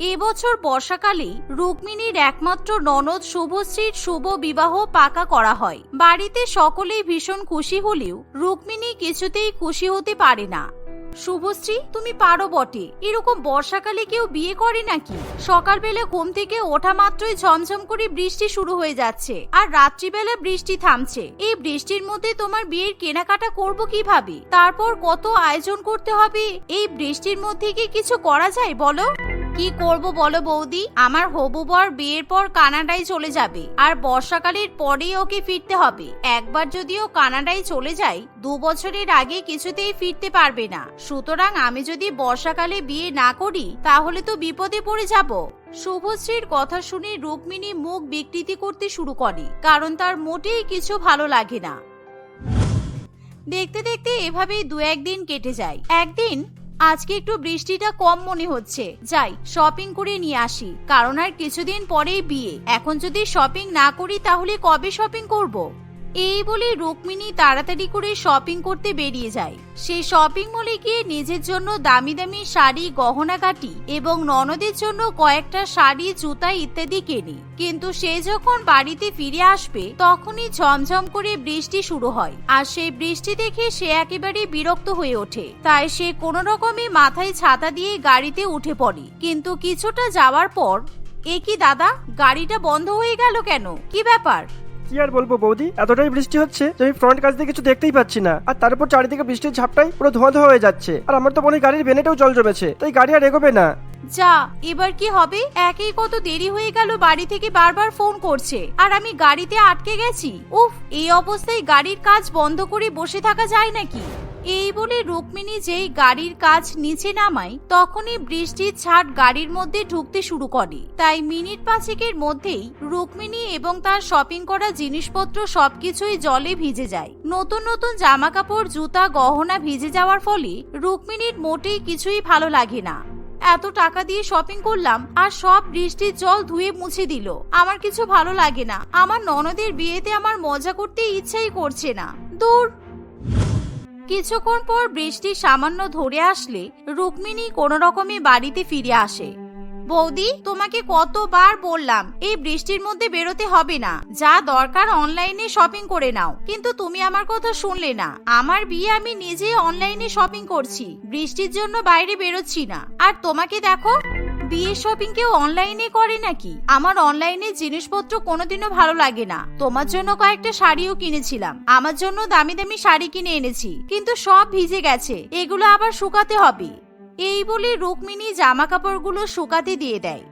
এবছর বর্ষাকালে রুক্মিণীর একমাত্র ননদ শুভশ্রীর শুভ বিবাহ পাকা করা হয়। বাড়িতে সকলেই ভীষণ খুশি হলেও রুক্মিণী কিছুতেই খুশি হতে পারে না। শুভশ্রী, তুমি পারো বটে। এরকম বর্ষাকালে কেউ বিয়ে করে নাকি? সকালবেলা ঘুম থেকে ওঠা মাত্রই ঝমঝম করে বৃষ্টি শুরু হয়ে যাচ্ছে আর রাত্রিবেলা বৃষ্টি থামছে। এই বৃষ্টির মধ্যে তোমার বিয়ের কেনাকাটা করব কীভাবে? তারপর কত আয়োজন করতে হবে? এই বৃষ্টির মধ্যে কি কিছু করা যায় বলো? কি করব বলো বৌদি? আমার হবু বর বিয়ের পর কানাডায় চলে যাবে, আর বর্ষাকালের পরেই ওকে ফিরতে হবে। একবার যদিও কানাডায় চলে যায়, দু বছরের আগে কিছুতেই ফিরতে পারবে না। সুতরাং আমি যদি বর্ষাকালে বিয়ে না করি, তাহলে তো বিপদে পড়ে যাব। শুভশ্রীর কথা শুনে রুক্মিণী মুখ বিকৃতি করতে শুরু করে, কারণ তার মোটেই কিছু ভালো লাগে না। দেখতে দেখতে এভাবেই দু একদিন কেটে যায়। একদিন আজকে একটু বৃষ্টিটা কম মনে হচ্ছে। যাই শপিং করে নিয়ে আসি। কারণ আর কিছুদিন পরেই বিয়ে। এখন যদি শপিং না করি, তাহলে কবে শপিং করব। এই বলে রুক্মিণী তাড়াতাড়ি করে শপিং করতে বেরিয়ে যায়। সে শপিং মলে গিয়ে নিজের জন্য দামি দামি শাড়ি গহনাগাটি এবং ননদের জন্য কয়েকটা শাড়ি, জুতা ইত্যাদি কেনে। কিন্তু সে যখন বাড়িতে ফিরে আসবে, তখনই ঝমঝম করে বৃষ্টি শুরু হয়। আর সেই বৃষ্টি দেখে সে একেবারে বিরক্ত হয়ে ওঠে। তাই সে কোনো রকমে মাথায় ছাতা দিয়ে গাড়িতে উঠে পড়ে। কিন্তু কিছুটা যাওয়ার পর, এ কি দাদা, গাড়িটা বন্ধ হয়ে গেল কেন? কি ব্যাপার? কি আর বলব বৌদি? এতটাই বৃষ্টি হচ্ছে যে আমি ফ্রন্ট কাছ দিয়ে কিছু দেখতেই পাচ্ছি না। আর তারপর চারিদিকে বৃষ্টির ঝাপটাই পুরো ধোঁয়া ধোঁয়া হয়ে যাচ্ছে। আর আমার তো মনে হয় গাড়ির বেনেটাও জল জমেছে, তাই গাড়ি আর এগোবে না। যা, এবার কি হবে? একেই কত দেরি হয়ে গেল বাড়ি থেকে বারবার ফোন করছে, আর আমি গাড়িতে আটকে গেছি? উফ, এই অবস্থায় গাড়ির কাজ বন্ধ করে বসে থাকা যায় নাকি? এই বলে রুক্মিণী যেই গাড়ির কাজ নিচে নামায়, তখনই বৃষ্টির ছাট গাড়ির মধ্যে ঢুকতে শুরু করে। তাই মিনিট পাঁচেকের মধ্যেই রুক্মিণী এবং তার শপিং করা জিনিসপত্র সবকিছুই জলে ভিজে যায়। নতুন নতুন জামা কাপড় জুতা, গহনা ভিজে যাওয়ার ফলে রুক্মিণীর মোটেই কিছুই ভালো লাগে না। এত টাকা দিয়ে শপিং করলাম আর সব বৃষ্টির জল ধুয়ে মুছে দিল। আমার কিছু ভালো লাগে না। আমার ননদের বিয়েতে আমার মজা করতে ইচ্ছাই করছে না। দূর! কিছুক্ষণ পর বৃষ্টি সামান্য ধরে আসলে রুক্মিণী কোনো রকমে বাড়িতে ফিরে আসে। বৌদি, তোমাকে কতবার বললাম, এই বৃষ্টির মধ্যে বেরোতে হবে না। যা দরকার অনলাইনে শপিং করে নাও। কিন্তু তুমি আমার কথা শুনলে না। আমার বিয়ে আমি নিজে অনলাইনে শপিং করছি। বৃষ্টির জন্য বাইরে বেরোচ্ছি না। আর তোমাকে দেখো বিয়ের শপিং কেউ অনলাইনে করে নাকি? আমার অনলাইনে জিনিসপত্র কোনোদিনও ভালো লাগে না। তোমার জন্য কয়েকটা শাড়িও কিনেছিলাম। আমার জন্য দামি দামি শাড়ি কিনে এনেছি। কিন্তু সব ভিজে গেছে। এগুলো আবার শুকাতে হবে। এই বলে রুক্মিণী জামা কাপড়গুলো শুকাতে দিয়ে দেয়।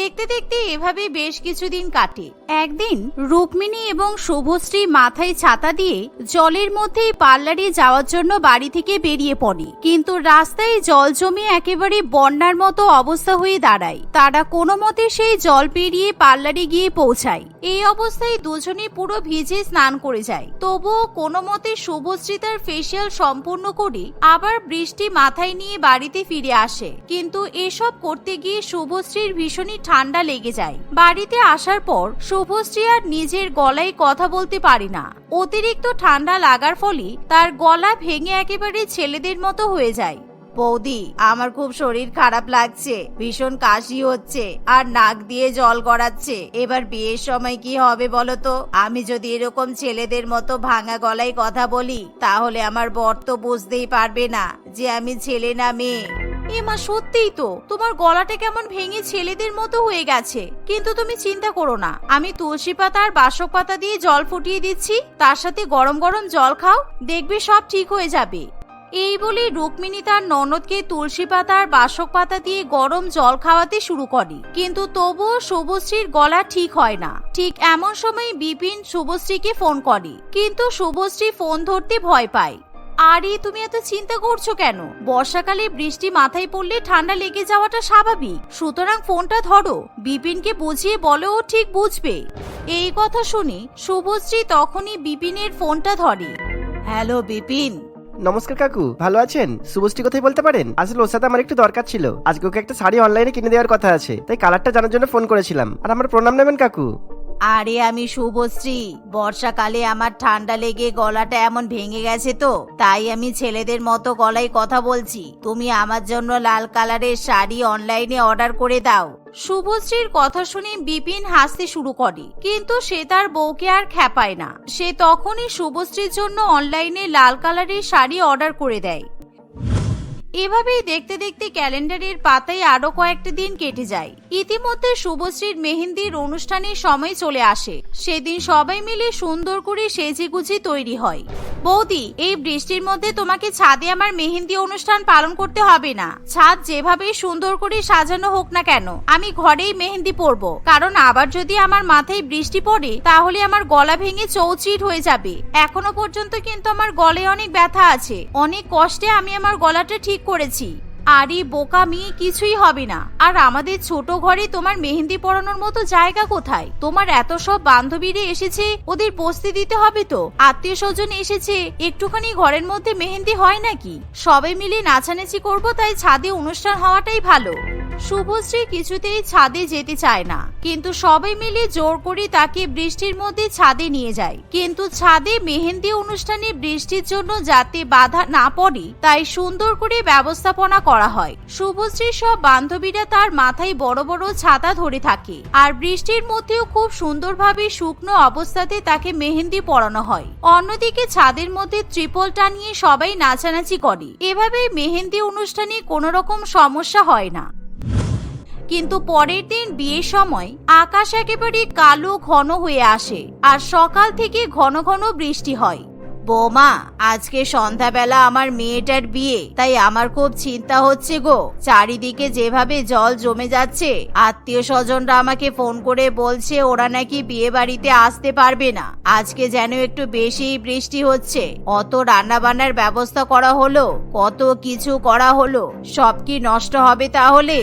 দেখতে দেখতে এভাবে বেশ কিছুদিন কাটে। একদিন রুক্মিণী এবং শুভশ্রী মাথায় ছাতা দিয়ে জলের মধ্যেই পার্লারে যাওয়ার জন্য বাড়ি থেকে বেরিয়ে পড়ে। কিন্তু রাস্তায় জল জমে একেবারে বন্যার মতো অবস্থা হয়ে দাঁড়ায়। তারা কোনো মতে সেই জল পেরিয়ে পার্লারে গিয়ে পৌঁছায়। এই অবস্থায় দুজনে পুরো ভিজে স্নান করে যায়। তবুও কোনো মতে শুভশ্রী তার ফেসিয়াল সম্পূর্ণ করে আবার বৃষ্টি মাথায় নিয়ে বাড়িতে ফিরে আসে। কিন্তু এসব করতে গিয়ে শুভশ্রীর ভীষণই ঠান্ডা লেগে যায়। বাড়িতে আসার পর শুভশ্রী আর নিজের গলায় কথা বলতে পারে না। অতিরিক্ত ঠান্ডা লাগার ফলে তার গলা ভেঙে একেবারে ছেলেদের মতো হয়ে যায়। বৌদি, আমার খুব শরীর খারাপ লাগছে, ভীষণ কাশি হচ্ছে, আর নাক দিয়ে জল গড়াচ্ছে। এবার বিয়ের সময় কি হবে বলো তো? আমি যদি এরকম ছেলেদের মতো ভাঙা গলায় কথা বলি, তাহলে আমার বর তো বুঝতেই পারবে না যে আমি ছেলে না মেয়ে। এ মা, সত্যিই তো। তোমার গলাটা কেমন ভেঙে ছেলেদের মতো হয়ে গেছে। কিন্তু তুমি চিন্তা করো না। আমি তুলসী পাতা আর বাসক পাতা দিয়ে জল ফুটিয়ে দিচ্ছি। তার সাথে গরম গরম জল খাও। দেখবে সব ঠিক হয়ে যাবে। এই বলে রুক্মিণী তার ননদকে তুলসী পাতা আর বাসক পাতা দিয়ে গরম জল খাওয়াতে শুরু করে। কিন্তু তবুও শুভশ্রীর গলা ঠিক হয় না। ঠিক এমন সময় বিপিন শুভশ্রীকে ফোন করে। কিন্তু শুভশ্রী ফোন ধরতে ভয় পায়। আরে, তুমি এত চিন্তা করছ কেন? বর্ষাকালে বৃষ্টি মাথায় পড়লে ঠান্ডা লেগে যাওয়াটা স্বাভাবিক। সুতরাং ফোনটা ধরো। বিপিনকে বুঝিয়ে বলো, ও ঠিক বুঝবে। এই কথা শুনে শুভশ্রী তখনই বিপিনের ফোনটা ধরে। হ্যালো, বিপিন। নমস্কার কাকু, ভালো আছেন? শুভশ্রী কোথায় বলতে পারেন? আসলে ওর সাথে আমার একটু দরকার ছিল। আজকে ওকে একটা শাড়ি অনলাইনে কিনে দেওয়ার কথা আছে, তাই কালারটা জানার জন্য ফোন করেছিলাম। আর আমার প্রণাম নেবেন কাকু। আরে আমি শুভশ্রী, বর্ষাকালে আমার ঠান্ডা লেগে গলাটা এমন ভেঙে গেছে তো, তাই আমি ছেলেদের মতো গলায় কথা বলছি। তুমি আমার জন্য লাল কালারের শাড়ি অনলাইনে অর্ডার করে দাও। শুভশ্রীর কথা শুনে বিপিন হাসতে শুরু করে, কিন্তু সে তার বউকে আর খেপায় না। সে তখনই শুভশ্রীর জন্য অনলাইনে লাল কালারের শাড়ি অর্ডার করে দেয়। এভাবেই দেখতে দেখতে ক্যালেন্ডারের পাতায় আরও কয়েকটি দিন কেটে যায়। ইতিমধ্যে শুভশ্রীর মেহেন্দির অনুষ্ঠানের সময় চলে আসে। সেদিন সবাই মিলে সুন্দর করে সেজে গুজে তৈরি হয়। বৌদি, এই বৃষ্টির মধ্যে তোমাকে ছাদে আমার মেহেন্দি অনুষ্ঠান পালন করতে হবে না। ছাদ যেভাবে সুন্দর করে সাজানো হোক না কেন, আমি ঘরেই মেহেন্দি পরব। কারণ আবার যদি আমার মাথায় বৃষ্টি পড়ে, তাহলে আমার গলা ভেঙে চৌচিট হয়ে যাবে। এখনও পর্যন্ত কিন্তু আমার গলায় অনেক ব্যথা আছে। অনেক কষ্টে আমি আমার গলাটা ঠিক করেছি। আরে বোকা, মেয়ে কিছুই হবে না। আর আমাদের ছোট ঘরে তোমার মেহেন্দি পরানোর মতো জায়গা কোথায়? তোমার এত সব বান্ধবীরা এসেছে, ওদের বসতে দিতে হবে তো। আত্মীয় স্বজন এসেছে, একটুখানি ঘরের মধ্যে মেহেন্দি হয় নাকি? সবাই মিলে নাচানাচি করব, তাই ছাদে অনুষ্ঠান হওয়াটাই ভালো। শুভশ্রী কিছুতেই ছাদে যেতে চায় না। কিন্তু সবাই মিলে জোর করে তাকে বৃষ্টির মধ্যে ছাদে নিয়ে যায়। কিন্তু ছাদে মেহেন্দি অনুষ্ঠানে বৃষ্টির জন্য যাতে বাধা না পড়ে, তাই সুন্দর করে ব্যবস্থাপনা করা হয়। শুভশ্রীর সব বান্ধবীরা তার মাথায় বড় বড় ছাতা ধরে থাকে। আর বৃষ্টির মধ্যেও খুব সুন্দরভাবে শুকনো অবস্থাতে তাকে মেহেন্দি পরানো হয়। অন্যদিকে ছাদের মধ্যে ত্রিপল টানিয়ে সবাই নাচানাচি করে। এভাবে মেহেন্দি অনুষ্ঠানে কোনো রকম সমস্যা হয় না। কিন্তু পরের দিন বিয়ের সময় আকাশ একেবারে কালো ঘন হয়ে আসে। আর সকাল থেকে ঘন ঘন বৃষ্টি হয়। বৌমা, আজকে সন্ধ্যাবেলা আমার মেয়েটার বিয়ে, তাই আমার খুব চিন্তা হচ্ছে গো। চারিদিকে যেভাবে জল জমে যাচ্ছে আত্মীয় স্বজনরা আমাকে ফোন করে বলছে ওরা নাকি বিয়ে বাড়িতে আসতে পারবে না। আজকে যেন একটু বেশি বৃষ্টি হচ্ছে। অত রান্না বান্নার ব্যবস্থা করা হলো, কত কিছু করা হলো, সব কি নষ্ট হবে তাহলে?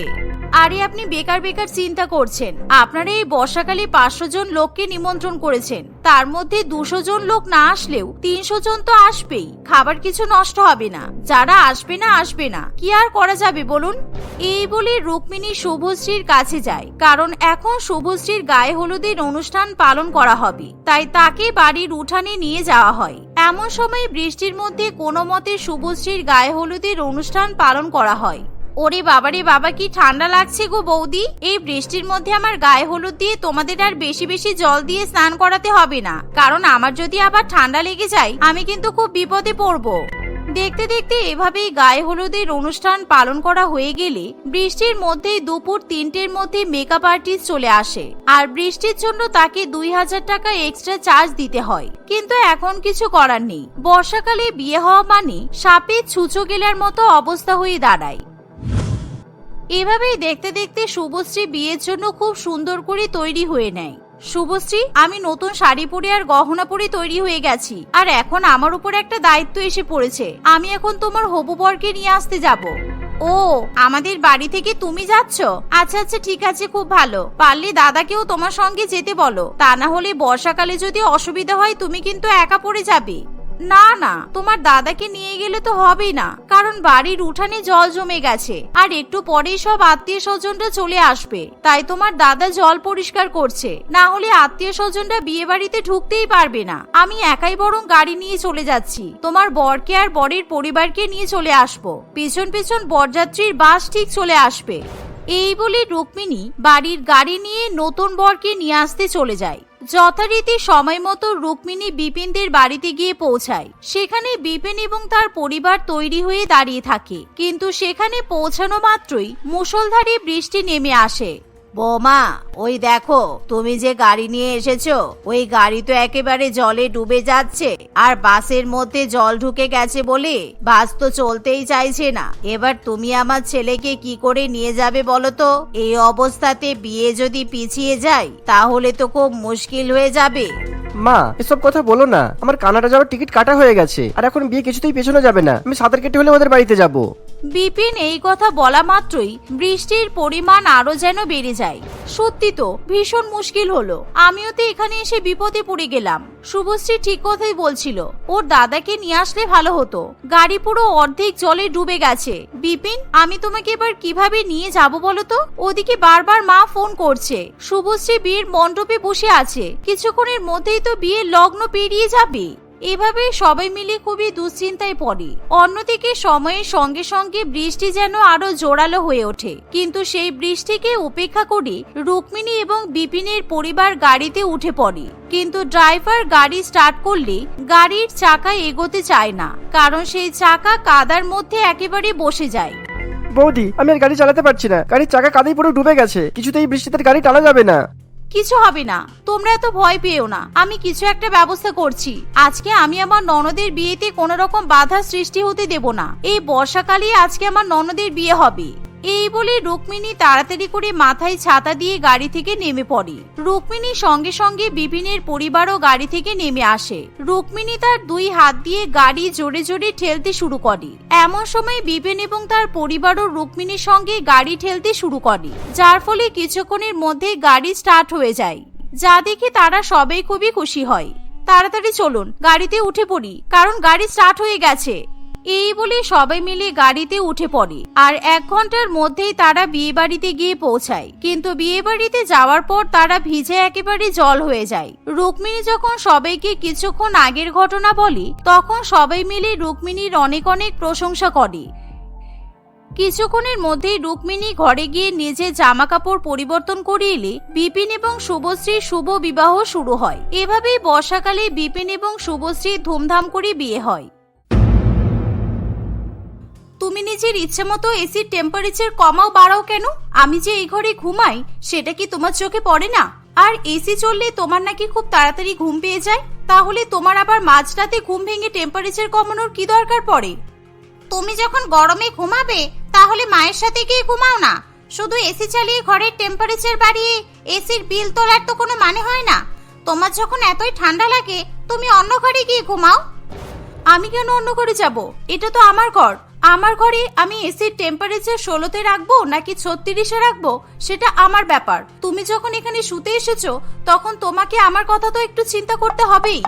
আরে আপনি বেকার বেকার চিন্তা করছেন। আপনারা এই বর্ষাকালে পাঁচশো জন লোককে নিমন্ত্রণ করেছেন। তার মধ্যে দুশো জন লোক না আসলেও তিনশো জন তো আসবেই। খাবার কিছু নষ্ট হবে না। যারা আসবে না আসবে না। কি আর করা যাবে বলুন? এই বলে রুক্মিণী শুভশ্রীর কাছে যায়। কারণ এখন শুভশ্রীর গায়ে হলুদের অনুষ্ঠান পালন করা হবে। তাই তাকে বাড়ির উঠানে নিয়ে যাওয়া হয়। এমন সময় বৃষ্টির মধ্যে কোনো মতে শুভশ্রীর গায়ে হলুদের অনুষ্ঠান পালন করা হয়। ওরে বাবারে বাবা, কি ঠান্ডা লাগছে গো বৌদি। এই বৃষ্টির মধ্যে আমার গায়ে হলুদ দিয়ে তোমাদের আর বেশি বেশি জল দিয়ে স্নান করাতে হবে না। কারণ আমার যদি আবার ঠান্ডা লেগে যায়, আমি কিন্তু খুব বিপদে পড়ব। দেখতে দেখতে এভাবেই গায়ে হলুদের অনুষ্ঠান পালন করা হয়ে গেলে বৃষ্টির মধ্যেই দুপুর তিনটের মধ্যে মেকআপ আর্টিস্ট চলে আসে। আর বৃষ্টির জন্য তাকে দুই হাজার টাকা এক্সট্রা চার্জ দিতে হয়। কিন্তু এখন কিছু করার নেই। বর্ষাকালে বিয়ে হওয়া মানে সাপে ছুঁচো গেলার মতো অবস্থা হয়ে দাঁড়ায়। এভাবেই দেখতে দেখতে শুভশ্রী বিয়ের জন্য খুব সুন্দর করে তৈরি হয়ে নেয়। শুভশ্রী, আমি নতুন শাড়ি পরে আর গহনা পরে তৈরি হয়ে গেছি। আর এখন আমার উপর একটা দায়িত্ব এসে পড়েছে। আমি এখন তোমার হবু বরকে নিয়ে আসতে যাব। ও, আমাদের বাড়ি থেকে তুমি যাচ্ছ? আচ্ছা আচ্ছা ঠিক আছে, খুব ভালো। পারলে দাদাকেও তোমার সঙ্গে যেতে বলো। তা না হলে বর্ষাকালে যদি অসুবিধা হয়, তুমি কিন্তু একা পড়ে যাবে। না না, তোমার দাদাকে নিয়ে গেলে তো হবেই না, কারণ বাড়ির উঠানে জল জমে গেছে, আর একটু পরেই সব আত্মীয় স্বজনরা চলে আসবে, তাই তোমার দাদা জল পরিষ্কার করছে, না হলে আত্মীয় স্বজনরা বিয়ে বাড়িতে ঢুকতেই পারবে না, আমি একাই বরং গাড়ি নিয়ে চলে যাচ্ছি, তোমার বরকে আর বরের পরিবারকে নিয়ে চলে আসব, পেছন পেছন বরযাত্রীর বাস ঠিক চলে আসবে। এই বলে রুক্মিণী বাড়ির গাড়ি নিয়ে নতুন বরকে নিয়ে আসতে চলে যায়। যথারীতি সময় মতো রুক্মিণী বিপিনদের বাড়িতে গিয়ে পৌঁছায়। সেখানে বিপিন এবং তার পরিবার তৈরি হয়ে দাঁড়িয়ে থাকে। কিন্তু সেখানে পৌঁছানো মাত্রই মুষলধারে বৃষ্টি নেমে আসে। বৌমা, ওই দেখো, তুমি যে গাড়ি নিয়ে এসেছ, ওই গাড়ি তো একেবারে জলে ডুবে যাচ্ছে, আর বাসের মধ্যে জল ঢুকে গেছে বলে বাস তো চলতেই চাইছে না। এবার তুমি আমার ছেলেকে কি করে নিয়ে যাবে বলো তো? এই অবস্থাতে বিয়ে যদি পিছিয়ে যায়, তাহলে তো খুব মুশকিল হয়ে যাবে। মা, এসব কথা বলো না। আমার কানাডা যাওয়ার টিকিট কাটা হয়ে গেছে, আর এখন বিয়ে কিছুতেই পেছনে যাবে না। আমি সাঁতার কেটে হলে ওদের বাড়িতে যাব। বিপিন এই কথা বলা মাত্রই বৃষ্টির পরিমাণ আরও যেন বেড়ে যায়। সত্যি তো, ভীষণ মুশকিল হলো। আমিও তো এখানে এসে বিপদে পড়ে গেলাম। শুভশ্রী ঠিক কথাই বলছিল, ওর দাদাকে নিয়ে আসলে ভালো হতো। গাড়ি পুরো অর্ধেক জলে ডুবে গেছে। বিপিন, আমি তোমাকে এবার কীভাবে নিয়ে যাব বলো তো? ওদিকে বারবার মা ফোন করছে। শুভশ্রী বিয়ের মণ্ডপে বসে আছে। কিছুক্ষণের মধ্যেই তো বিয়ের লগ্ন পেরিয়ে যাবে। এভাবে সবাই মিলে খুবই দুশ্চিন্তায় পড়ে। অন্যদিকে সময়ের সঙ্গে সঙ্গে বৃষ্টি যেন আরও জোরালো হয়ে ওঠে। কিন্তু সেই বৃষ্টিকে উপেক্ষা করে রুক্মিণী এবং বিপিনের পরিবার গাড়িতে উঠে পড়ে। কিন্তু ড্রাইভার গাড়ি স্টার্ট করলে গাড়ির চাকা এগোতে চায় না, কারণ সেই চাকা কাদার মধ্যে একেবারে বসে যায়। বৌদি, আমি আর গাড়ি চালাতে পারছি না। গাড়ির চাকা কাদাই পুরো ডুবে গেছে। কিছুতেই বৃষ্টিতে গাড়ি টানা যাবে না। কিছু হবে না। তোমরা এত ভয় পেও না। আমি কিছু একটা ব্যবস্থা করছি। আজকে আমি আমার ননদের বিয়েতে কোনো রকম বাধা সৃষ্টি হতে দেব না। এই বর্ষাকালেই আজকে আমার ননদের বিয়ে হবে। এই বলে রুক্মিণী তাড়াতাড়ি করে মাথায় ছাতা দিয়ে গাড়ি থেকে নেমে পড়ে। রুক্মিণী সঙ্গে সঙ্গে বিপিনের পরিবারও গাড়ি থেকে নেমে আসে। রুক্মিণী তার দুই হাত দিয়ে গাড়ি জোরে জোরে ঠেলতে শুরু করে। এমন সময় বিপিন এবং তার পরিবারও রুক্মিণীর সঙ্গে গাড়ি ঠেলতে শুরু করে, যার ফলে কিছুক্ষণের মধ্যে গাড়ি স্টার্ট হয়ে যায়। যা দেখে তারা সবাই খুবই খুশি হয়। তাড়াতাড়ি চলুন, গাড়িতে উঠে পড়ি, কারণ গাড়ি স্টার্ট হয়ে গেছে। এই বলে সবাই মিলে গাড়িতে উঠে পড়ে। আর এক ঘণ্টার মধ্যেই তারা বিয়ে বাড়িতে গিয়ে পৌঁছায়। কিন্তু বিয়ে বাড়িতে যাওয়ার পর তারা ভিজে একেবারে জল হয়ে যায়। রুক্মিণী যখন সবাইকে কিছুক্ষণ আগের ঘটনা বলে, তখন সবাই মিলে রুক্মিণীর অনেক অনেক প্রশংসা করে। কিছুক্ষণের মধ্যেই রুক্মিণী ঘরে গিয়ে নিজের জামা কাপড় পরিবর্তন করে এলে বিপিন এবং শুভশ্রীর শুভ বিবাহ শুরু হয়। এভাবেই বর্ষাকালে বিপিন এবং শুভশ্রীর ধুমধাম করে বিয়ে হয়। তুমি নিজের ইচ্ছে মতো এসির টেম্পারেচার কমাও, বাড়াও কেন? আমি যে এই ঘরে ঘুমাই, সেটা কি তোমার চোখে পড়ে না? আর এসি চললে তোমার নাকি খুব তাড়াতাড়ি ঘুম পেয়ে যায়? তাহলে তোমার আবার মাঝরাতে ঘুম ভেঙে টেম্পারেচার কমানোর কি দরকার পড়ে? তুমি যখন গরমে ঘুমাবে, তাহলে মায়ের সাথে গিয়ে ঘুমাও না। শুধু এসি চালিয়ে ঘরের টেম্পারেচার বাড়িয়ে, এসির বিল তোলার তো কোনো মানে হয় না। তোমার যখন এতই ঠান্ডা লাগে, তুমি অন্য ঘরে গিয়ে ঘুমাও। আমি কেন অন্য ঘরে যাব? এটা তো আমার ঘর। আমার ঘরে আমি এসির টেম্পারেচার ষোলোতে রাখব নাকি ছত্রিশে রাখব? সেটা আমার ব্যাপার। তুমি যখন এখানে শুতে এসেছ, তখন তোমাকে আমার কথা তো একটু চিন্তা করতে হবেই।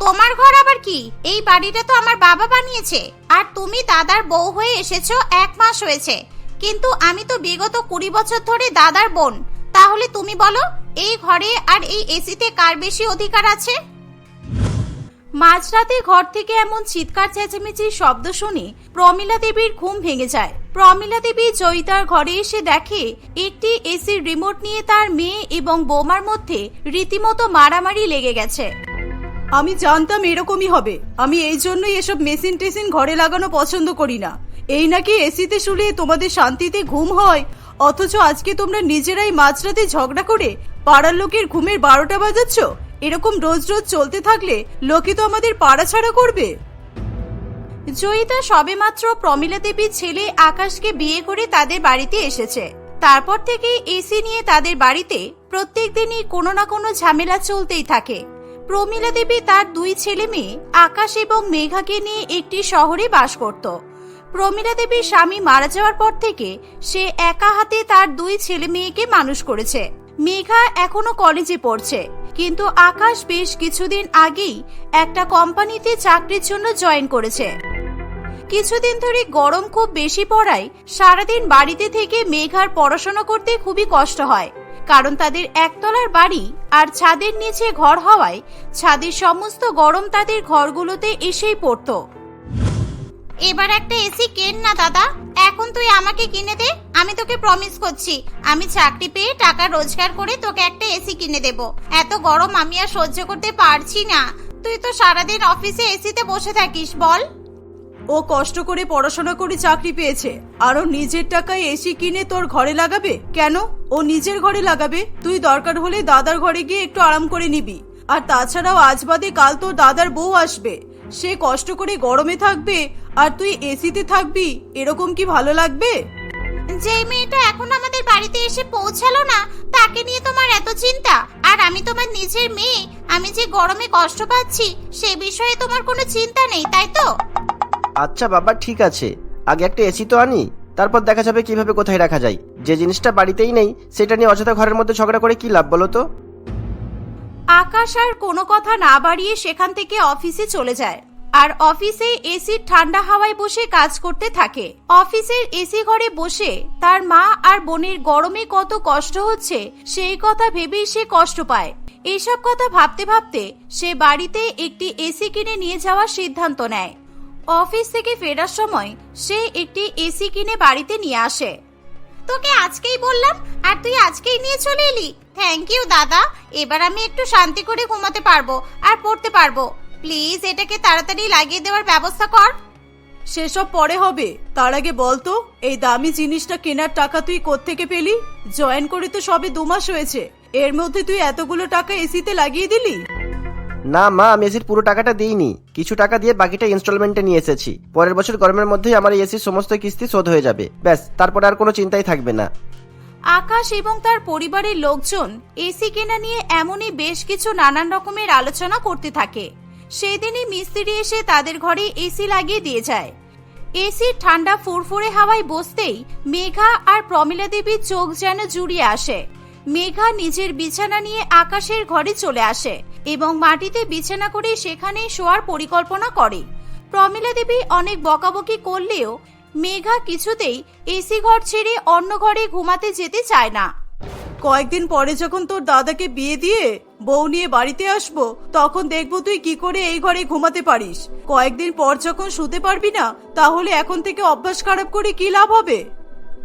তোমার ঘর আবার কি? এই বাড়িটা তো আমার বাবা বানিয়েছে। আর তুমি দাদার বউ হয়ে এসেছ, এক মাস হয়েছে। কিন্তু আমি তো বিগত কুড়ি বছর ধরে দাদার বোন। তাহলে তুমি বলো, এই ঘরে আর এই এসিতে কার বেশি অধিকার আছে? মাঝরাতে ঘর থেকে এমন চিৎকার চেঁচামেচির শব্দ শুনে প্রমিলা দেবীর ঘুম ভেঙে যায়। প্রমিলা দেবী জয়িতার ঘরে এসে দেখে, একটি এসির রিমোট নিয়ে তার মেয়ে এবং বোমার মধ্যে রীতিমতো মারামারি লেগে গেছে। আমি জানতাম এরকমই হবে। আমি এই জন্যই এসব মেশিন টেসিন ঘরে লাগানো পছন্দ করি না। এই নাকি এসিতে শুলে তোমাদের শান্তিতে ঘুম হয়? অথচ আজকে তোমরা নিজেরাই মাঝরাতে ঝগড়া করে পাড়ার লোকের ঘুমের বারোটা বাজাচ্ছ? এরকম রোজ রোজ চলতে থাকলে লোকে তো আমাদের পাড়া ছাড়া করবে? জয়িতা সবেমাত্র প্রমিলা দেবীর ছেলে আকাশকে বিয়ে করে তাদের বাড়িতে এসেছে। তারপর থেকে এসি নিয়ে তাদের বাড়িতে প্রত্যেক দিনই কোনো না কোনো ঝামেলা চলতেই থাকে। প্রমিলা দেবী তার দুই ছেলে মেয়ে আকাশ এবং মেঘাকে নিয়ে একটি শহরে বাস করত। প্রমিলা দেবীর স্বামী মারা যাওয়ার পর থেকে সে একা হাতে তার দুই ছেলে মেয়েকে মানুষ করেছে। মেঘা এখনও কলেজে পড়ছে। কিন্তু আকাশ বেশ কিছুদিন আগেই একটা কোম্পানিতে চাকরির জন্য জয়েন করেছে। কিছুদিন ধরে গরম খুব বেশি পড়ায় সারাদিন বাড়িতে থেকে মেঘার পড়াশোনা করতে খুবই কষ্ট হয়। কারণ তাদের একতলার বাড়ি আর ছাদের নিচে ঘর হওয়ায় ছাদের সমস্ত গরম তাদের ঘরগুলোতে এসেই পড়তো। এবার একটা এসি কেন না, দাদা? এখন তুই আমাকে কিনে দে, আমি তোকে প্রমিস করছি। আমি চাকরি পেয়ে টাকা রোজগার করে তোকে একটা এসি কিনে দেব। এত গরম আমি আর সহ্য করতে পারছি না। তুই তো সারাদিন অফিসে এসিতে বসে থাকিস, বল। ও কষ্ট করে পড়াশোনা করে চাকরি পেয়েছে। আরও নিজের টাকায় এসি কিনে তোর ঘরে লাগাবে? কেন? ও নিজের ঘরে লাগাবে? তুই দরকার হলে দাদার ঘরে গিয়ে একটু আরাম করে নিবি। আর তাছাড়াও আজ বাদে কাল তোর দাদার বউ আসবে। সে কষ্ট করে গরমে থাকবে আর তুই এসিতে থাকবি এরকম কি ভালো লাগবে? যে মেয়েটা এখন আমাদের বাড়িতে এসে পৌঁছালো না তাকে নিয়ে তোমার এত চিন্তা। আর আমি তোমার নিজের মেয়ে আমি যে গরমে কষ্ট পাচ্ছি সে বিষয়ে তোমার কোনো চিন্তা নেই তাই তো? আচ্ছা বাবা ঠিক আছে। আগে একটা এসি তো আনি তারপর দেখা যাবে কীভাবে কোথায় রাখা যায়। যে জিনিসটা বাড়িতেই নেই সেটা নিয়ে অযথা ঘরের মধ্যে ঝগড়া করে কি লাভ বলো তো? আকাশ আর কোনো কথা না বাড়িয়ে সেখান থেকে অফিসে চলে যায়। আর অফিসে এসির ঠান্ডা হাওয়ায় বসে কাজ করতে থাকে। অফিসের এসি ঘরে বসে তার মা আর বোনের গরমে কত কষ্ট হচ্ছে, সেই কথা ভেবেই সে কষ্ট পায়। এইসব কথা ভাবতে ভাবতে সে বাড়িতে একটি এসি কিনে নিয়ে যাওয়ার সিদ্ধান্ত নেয়। অফিস থেকে ফেরার সময় সে একটি এসি কিনে বাড়িতে নিয়ে আসে। তোকে আজকেই বললাম, আর তুই আজকেই নিয়ে চলে এলি। থ্যাংক ইউ দাদা। এবার আমি একটু শান্তি করে ঘুমাতে পারব আর পড়তে পারব। প্লিজ এটাকে তাড়াতাড়ি লাগিয়ে দেওয়ার ব্যবস্থা কর। সেসব পরে হবে। তার আগে বলতো এই দামি জিনিসটা কেনার টাকা তুই কোত্থেকে পেলি? জয়েন করে তো সবে দু মাস হয়েছে। এর মধ্যে তুই এতগুলো টাকা এসিতে লাগিয়ে দিলি? না, মা, আমি এসির পুরো টাকাটা দিইনি। কিছু টাকা দিয়ে বাকিটা ইনস্টলমেন্টে নিয়ে এসেছি। পরের বছর গরমের মধ্যেই আমার এসির সমস্ত কিস্তি শোধ হয়ে যাবে। ব্যাস, তারপরে আর কোনো চিন্তাই থাকবে না। আকাশ এবং তার পরিবারের লোকজন এসি কেনা নিয়ে এমনই বেশ কিছু নানান রকমের আলোচনা করতে থাকে। সেই দিনই মিস্ত্রি এসে তাদের ঘরে এসি লাগিয়ে দিয়ে যায়। এসির ঠান্ডা ফুরফুরে হাওয়ায় বসতেই মেঘা আর প্রমিলা দেবীর চোখ যেন জুড়িয়ে আসে। মেঘা নিজের বিছানা নিয়ে আকাশের ঘরে চলে আসে এবং মাটিতে বিছানা করে সেখানেই শোয়ার পরিকল্পনা করে। প্রমিলা দেবী অনেক বকাবকি করলেও মেঘা কিছুতেই এসি ঘর ছেড়ে অন্য ঘরে ঘুমাতে যেতে চায় না। কয়েকদিন পরে যখন তোর দাদাকে বিয়ে দিয়ে বউ নিয়ে বাড়িতে আসব তখন দেখব তুই কি করে এই ঘরে ঘুমাতে পারিস। কয়েকদিন পর যখন শুতে পারবি না তাহলে এখন থেকে অভ্যাস খারাপ করে কি লাভ হবে?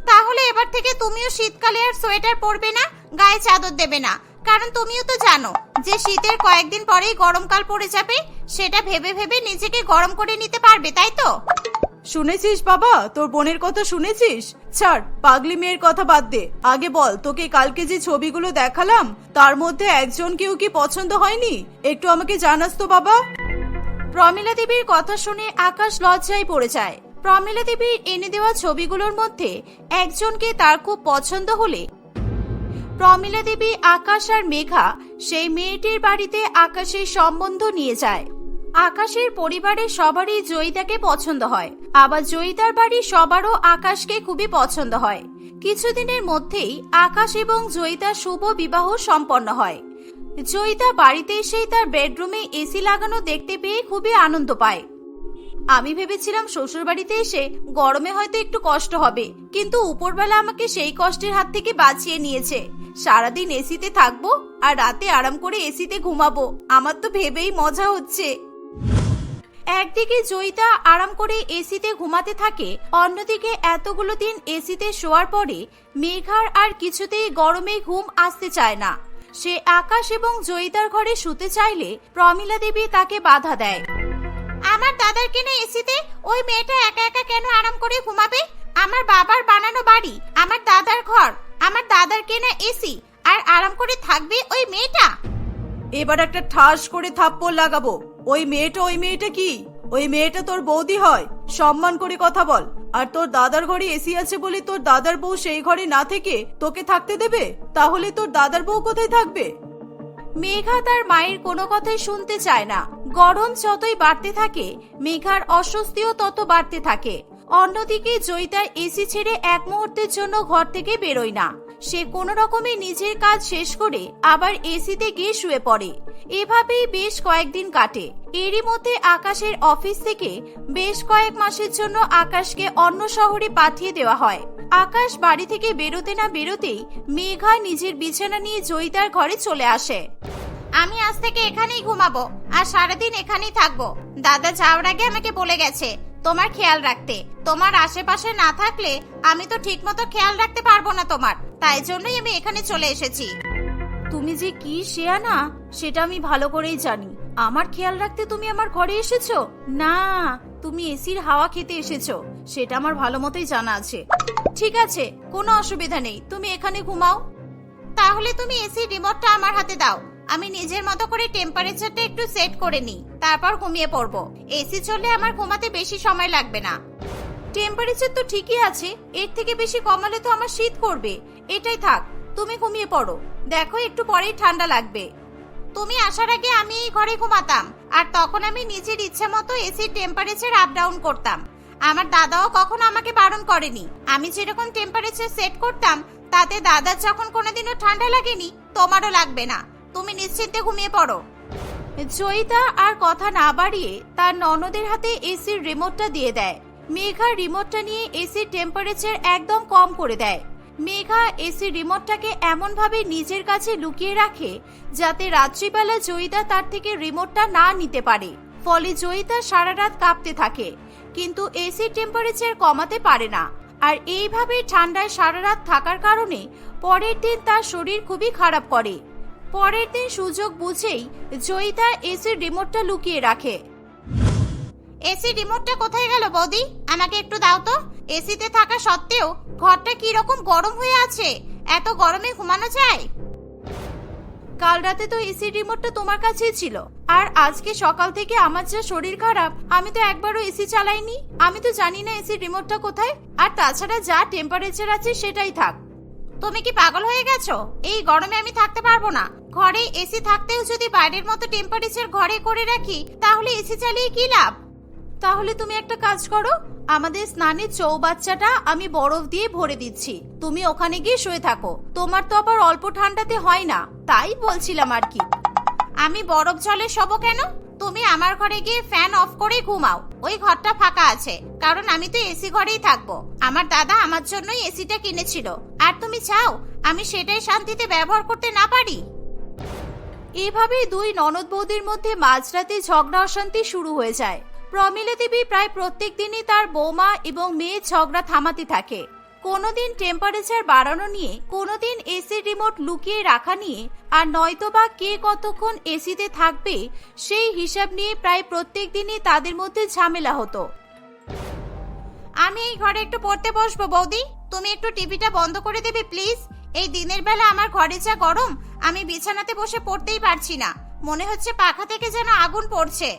তাহলে এবার থেকে তুমিও শীতকালে আর সোয়েটার পরবে না গায়ে চাদর দেবে না। কারণ তুমিও তো জানো যে শীতের কয়েকদিন পরেই গরমকাল পড়ে যাবে সেটা ভেবে ভেবে নিজেকে গরম করে নিতে পারবে তাই তো? শুনেছিস বাবা? তোর বোনের কথা শুনেছিস? ছাড় পাগলি মেয়ের কথা বাদ দে। আগে বল তোকে কালকে যে ছবিগুলো দেখালাম তার মধ্যে একজন কেউ কি পছন্দ হয়নি? একটু আমাকে জানাস তো বাবা। প্রমিলা দেবীর কথা শুনে আকাশ লজ্জায় পড়ে যায়। প্রমিলা দেবীর এনে দেওয়া ছবিগুলোর মধ্যে একজনকে তার খুব পছন্দ হলে প্রমিলা দেবী, আকাশ আর মেঘা সেই মেয়েটির বাড়িতে আকাশের সম্বন্ধ নিয়ে যায়। আকাশের পরিবারের সবারই জয়িতাকে পছন্দ হয়। আবার জয়িতার বাড়ি সবারও আকাশকে খুবই পছন্দ হয়। কিছুদিনের মধ্যেই আকাশ এবং জয়িতার শুভ বিবাহ সম্পন্ন হয়। জয়িতা বাড়িতে এসেই তার বেডরুমে এসি লাগানো দেখতে পেয়ে খুবই আনন্দ পায়। আমি ভেবেছিলাম শ্বশুর বাড়িতে এসে গরমে হয়তো একটু কষ্ট হবে, কিন্তু উপরবেলা আমাকে সেই কষ্টের হাত থেকে বাঁচিয়ে নিয়েছে। সারাদিন এসিতে থাকব আর রাতে আরাম করে এসিতে ঘুমাবো, আমার তো ভেবেই মজা হচ্ছে। একদিকে জয়িতা আরাম করে এসিতে ঘুমাতে থাকে, অন্যদিকে এতগুলো দিন এসিতে শোয়ার পরে মেঘার আর কিছুতেই গরমে ঘুম আসতে চায় না। সে আকাশ এবং জয়িতার ঘরে শুতে চাইলে প্রমিলা দেবী তাকে বাধা দেয়। আমার দাদার কেনা এসিতে ওই মেয়েটা একা একা কেন আরাম করে ঘুমাবে? আমার বাবার বানানো বাড়ি, আমার দাদার ঘর, আমার দাদার কেনা এসি, আর আরাম করে থাকবে ওই মেয়েটা? এবার একটা ঠাস করে থাপ্পড় লাগাবো। ওই মেয়েটা ওই মেয়েটা কি? ওই মেয়েটা তোর বৌদি হয়, সম্মান করে কথা বল। আর তোর দাদার ঘরে এসি আছে বলে তোর দাদার বউ সেই ঘরে না থেকে তোকে থাকতে দেবে? তাহলে তোর দাদার বউ কোথায় থাকবে? মেঘা তার মায়ের কোনো কথাই শুনতে চায় না। গরম যতই বাড়তে থাকে, মেঘার অস্বস্তিও তত বাড়তে থাকে। অন্যদিকে জয়িতার এসি ছেড়ে এক মুহূর্তের জন্য ঘর থেকে বেরোয় না। সে কোনো রকমে নিজের কাজ শেষ করে আবার এসিতে গিয়ে শুয়ে পড়ে। এভাবেই বেশ কয়েকদিন কাটে। এরই মধ্যে আকাশের অফিস থেকে বেশ কয়েক মাসের জন্য আকাশকে অন্য শহরে পাঠিয়ে দেওয়া হয়। আকাশ বাড়ি থেকে বেরোতে না বেরোতেই মেঘা নিজের বিছানা নিয়ে জয়িতার ঘরে চলে আসে। আমি আজ থেকে এখানেই ঘুমাবো আর সারাদিন এখানেই থাকব। দাদা যাওয়ার আগে আমাকে বলে গেছে তোমার খেয়াল রাখতে। তোমার আশেপাশে না থাকলে আমি তো ঠিকমতো খেয়াল রাখতে পারব না তোমার। তাই জন্যই আমি এখানে চলে এসেছি। তুমি যে কি শেয়া না, সেটা আমি ভালো করেই জানি। আমার খেয়াল রাখতে তুমি আমার ঘরে এসেছ? না, তুমি এসির হাওয়া খেতে এসেছ। সেটা আমার ভালো মতোই জানা আছে। ঠিক আছে, কোনো অসুবিধা নেই। তুমি এখানে ঘুমাও। তাহলে তুমি এসি রিমোটটা আমার হাতে দাও। আমি নিজের মতো করে টেম্পারেচারটা একটু সেট করে নিই। তারপর ঘুমিয়ে পড়ব। এসি চললে আমার ঘুমাতে বেশি সময় লাগবে না। টেম্পারেচার তো ঠিকই আছে। এর থেকে বেশি কমালে তো আমার শীত করবে। এটাই থাক, তুমি ঘুমিয়ে পড়ো। দেখো, একটু পরেই ঠান্ডা লাগবে। তুমি আসার আগে আমি এই ঘরে ঘুমাতাম। আর তখন আমি নিজের ইচ্ছা মতো এসির টেম্পারেচার আপ ডাউন করতাম। আমার দাদাও কখনো আমাকে বারণ করেনি। আমি যেরকম টেম্পারেচার সেট করতাম, তাতে দাদার যখন কোনোদিনও ঠান্ডা লাগেনি, তোমারও লাগবে না। তুমি নিশ্চিন্তে ঘুমিয়ে পড়ো। জয়িতা আর কথা না বাড়িয়ে তার ননদের হাতে এসির রিমোটটা দিয়ে দেয়। মেঘা রিমোটটা নিয়ে এসির টেম্পারেচার একদম কম করে দেয়। মেঘা এসির রিমোটটাকে এমনভাবে নিজের কাছে লুকিয়ে রাখে, যাতে রাত্রিবেলা জয়িতা তার থেকে রিমোটটা না নিতে পারে। ফলে জয়িতা সারা রাত কাঁপতে থাকে। কিন্তু এসির টেম্পারেচার কমাতে পারে না। আর এইভাবে ঠান্ডায় সারা রাত থাকার কারণে পরের দিন তার শরীর খুবই খারাপ করে। পরের দিন সুযোগ বুঝেই জয়িতা এসির রিমোটটা লুকিয়ে রাখে। এসি রিমোটটা কোথায় গেল বৌদি? আমাকে একটু দাও তো। এসিতে থাকা সত্ত্বেও ঘরটা কি রকম গরম হয়ে আছে? এত গরমে ঘুমানো যায়? কাল রাতে তো এসি রিমোটটা তোমার কাছেই ছিল। আর আজকে সকাল থেকে আমার যা শরীর খারাপ, আমি তো একবারও এসি চালাইনি। আমি তো জানি না এসি রিমোটটা কোথায়। আর তাছাড়া যা টেম্পারেচার আছে সেটাই থাক। তুমি কি পাগল হয়ে গেছো? এই গরমে আমি থাকতে পারব না। ঘরে এসি থাকতেও যদি বাইরের মতো টেম্পারেচার ঘরে করে রাখি, তাহলে এসি চালিয়ে কি লাভ? তাহলে তুমি একটা কাজ করো, আমাদের স্নানের চৌবাচ্চাটা আমি বরফ দিয়ে ভরে দিচ্ছি। তুমি ওখানে গিয়ে শুয়ে থাকো। তোমার তো আবার অল্প ঠান্ডাতে হয় না, তাই বলছিলাম আর কি। আমি বরফ জলে শোবো কেন? তুমি আমার ঘরে গিয়ে ফ্যান অফ করে ঘুমাও। ওই ঘরটা ফাঁকা আছে, কারণ আমি তো এসি ঘরেই থাকব। আমার দাদা আমার জন্যই এসিটা কিনেছিল। আর তুমি চাও, আমি সেটাই শান্তিতে ব্যবহার করতে না পারি? এভাবেই দুই ননদ বৌদির মধ্যে মাঝরাতে ঝগড়া অশান্তি শুরু হয়ে যায়। প্রমিলা দেবী প্রায় প্রত্যেক দিনই তার বৌমা এবং মেয়ে ঝগড়া থামাতে থাকে। কোনোদিন টেম্পারেচার বাড়ানো নিয়ে, কোনোদিন এসি রিমোট লুকিয়ে রাখা নিয়ে, আর নয়তো বা কে কতক্ষণ এসিতে থাকবে, সেই হিসাব নিয়ে প্রায় প্রত্যেক দিনই তাদের মধ্যে ঝামেলা হতো। আমি এই ঘরে একটু পড়তে বসবো, বৌদি। তুমি একটু টিভিটা বন্ধ করে দেবে, প্লিজ। এই দিনের বেলা আমার ঘরে যা গরম, আমি বিছানাতে বসে পড়তেই পারছি না। মনে হচ্ছে পাখা থেকে যেন আগুন পড়ছে।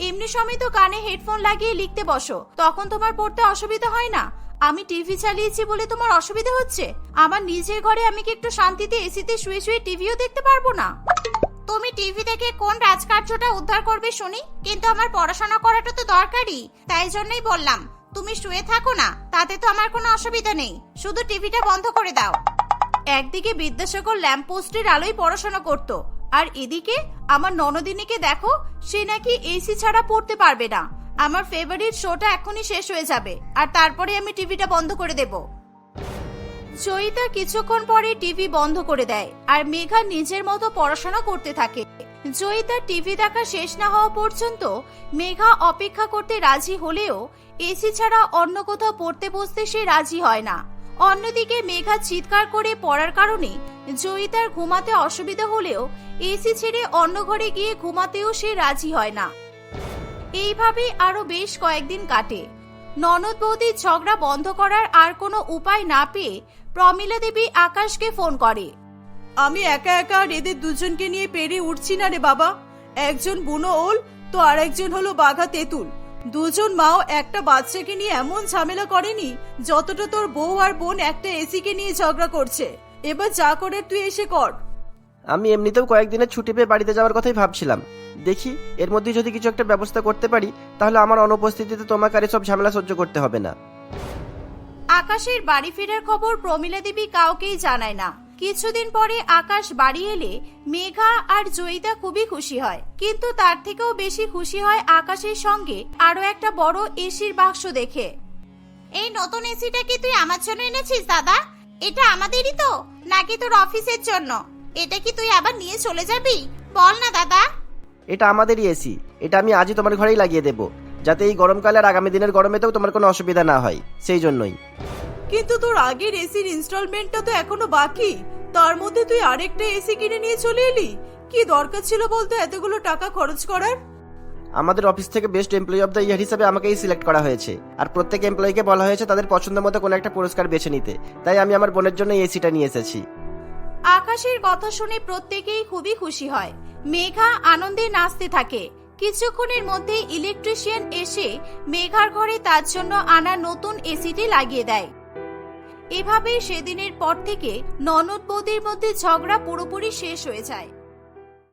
এমনি সময় তো কানে হেডফোন লাগিয়ে লিখতে বসো। তখন তোমার পড়তে অসুবিধা হয় না? আমি টিভি চালিয়েছি বলে তোমার অসুবিধা হচ্ছে? আমার নিজের ঘরে আমি কি একটু শান্তিতে এসিতে শুয়ে শুয়ে টিভিও দেখতে পারব না? তুমি টিভি থেকে কোন রাজকার্যটা উদ্ধার করবে শুনি? কিন্তু আমার পড়াশোনা করাটা তো দরকারই। তাই জন্যই বললাম, তুমি শুয়ে থাকো না, তাতে তো আমার কোনো অসুবিধা নেই। শুধু টিভিটা বন্ধ করে দাও। একদিকে বিদ্যাসাগর ল্যাম্পপোস্টের আলোয় পড়াশোনা করত আর এদিকে আমার ননদিনীকে দেখো, সে নাকি এসি ছাড়া পড়তে পারবে না। আমার ফেভারিট শোটা এখনই শেষ হয়ে যাবে, আর তারপরে আমি টিভিটা বন্ধ করে দেব। জয়িতা কিছুক্ষণ পরে টিভি বন্ধ করে দেয়, আর মেঘা নিজের মতো পড়াশোনা করতে থাকে। জয়িতা টিভি দেখা শেষ না হওয়া পর্যন্ত মেঘা অপেক্ষা করতে রাজি হলেও এসি ছাড়া অন্য কোথাও পড়তে বসতে সে রাজি হয় না। অন্যদিকে মেঘা চিৎকার করে পড়ার কারণে জয়িতার ঘুমাতে অসুবিধা হলেও এসি ছেড়ে অন্য ঘরে গিয়ে ঘুমাতেও সে রাজি হয় না। এইভাবে আরও বেশ কয়েকদিন কাটে। ননদ বৌদির ঝগড়া বন্ধ করার আর কোনো উপায় না পেয়ে প্রমিলা দেবী আকাশকে ফোন করে। আমি একা একা আর এদের দুজনকে নিয়ে পেরে উঠছি না রে বাবা। একজন বুনো ওল, তো আর একজন হলো বাঘা তেঁতুল। দুজন মাও একটা বাচ্চাকে নিয়ে এমন ঝামেলা করেনি যতটা তোর বউ আর বোন একটা এসিকে নিয়ে ঝগড়া করছে। এবার যা করে তুই এসে কর। আমি এমনিতেও কয়েকদিনের ছুটি পেয়ে বাড়িতে যাওয়ার কথাই ভাবছিলাম। দেখি এর মধ্যে যদি কিছু একটা ব্যবস্থা করতে পারি তাহলে আমার অনুপস্থিতিতে তোমাকে আর সব ঝামেলা সহ্য করতে হবে না। আকাশের বাড়ি ফেরার খবর প্রমিলা দেবী কাউকেই জানায় না। কিছুদিন পরে আকাশ বাড়ি এলে মেঘা আর জয়িতা খুবই খুশি হয়। কিন্তু তার থেকেও বেশি খুশি হয় আকাশের সঙ্গে আরও একটা বড় এসির বাক্স দেখে। এই নতুন এসিটা কি তুই আমার জন্য এনেছিস দাদা? এটা আমাদেরই তো নাকি তোর অফিসের জন্য? এটা কি তুই আবার নিয়ে চলে যাবি? বল না দাদা। এটা আমাদেরই এসি। এটা আমি আজই তোমার ঘরেই লাগিয়ে দেবো। যাতে এই গরমকালে আর আগামী দিনের গরমেতেও তোমার কোনো অসুবিধা না হয়। সেই জন্যই। কিন্তু তোর আগের এসির ইনস্টলমেন্টটা তো এখনও বাকি। তার মধ্যে তুই আরেকটা এসি কিনে নিয়ে চলে এলি? কি দরকার ছিল বলতো এতগুলো টাকা খরচ করার? আমাদের অফিস থেকে best employee of the year হিসাবে আমাকেই সিলেক্ট করা হয়েছে। আর প্রত্যেক এমপ্লয়িকে বলা হয়েছে তাদের পছন্দ মতো কোনো একটা পুরস্কার বেছে নিতে। তাই আমি আমার বোনের জন্য এসিটা নিয়ে এসেছি। আকাশের কথা শুনে প্রত্যেকেই খুবই খুশি হয়। মেঘা আনন্দে নাচতে থাকে। কিছুক্ষণের মধ্যে ইলেকট্রিশিয়ান এসে মেঘার ঘরে তার জন্য আনা নতুন এসিটি লাগিয়ে দেয়। এভাবেই সেদিনের পর থেকে ননদ বৌদির মধ্যে ঝগড়া পুরোপুরি শেষ হয়ে যায়।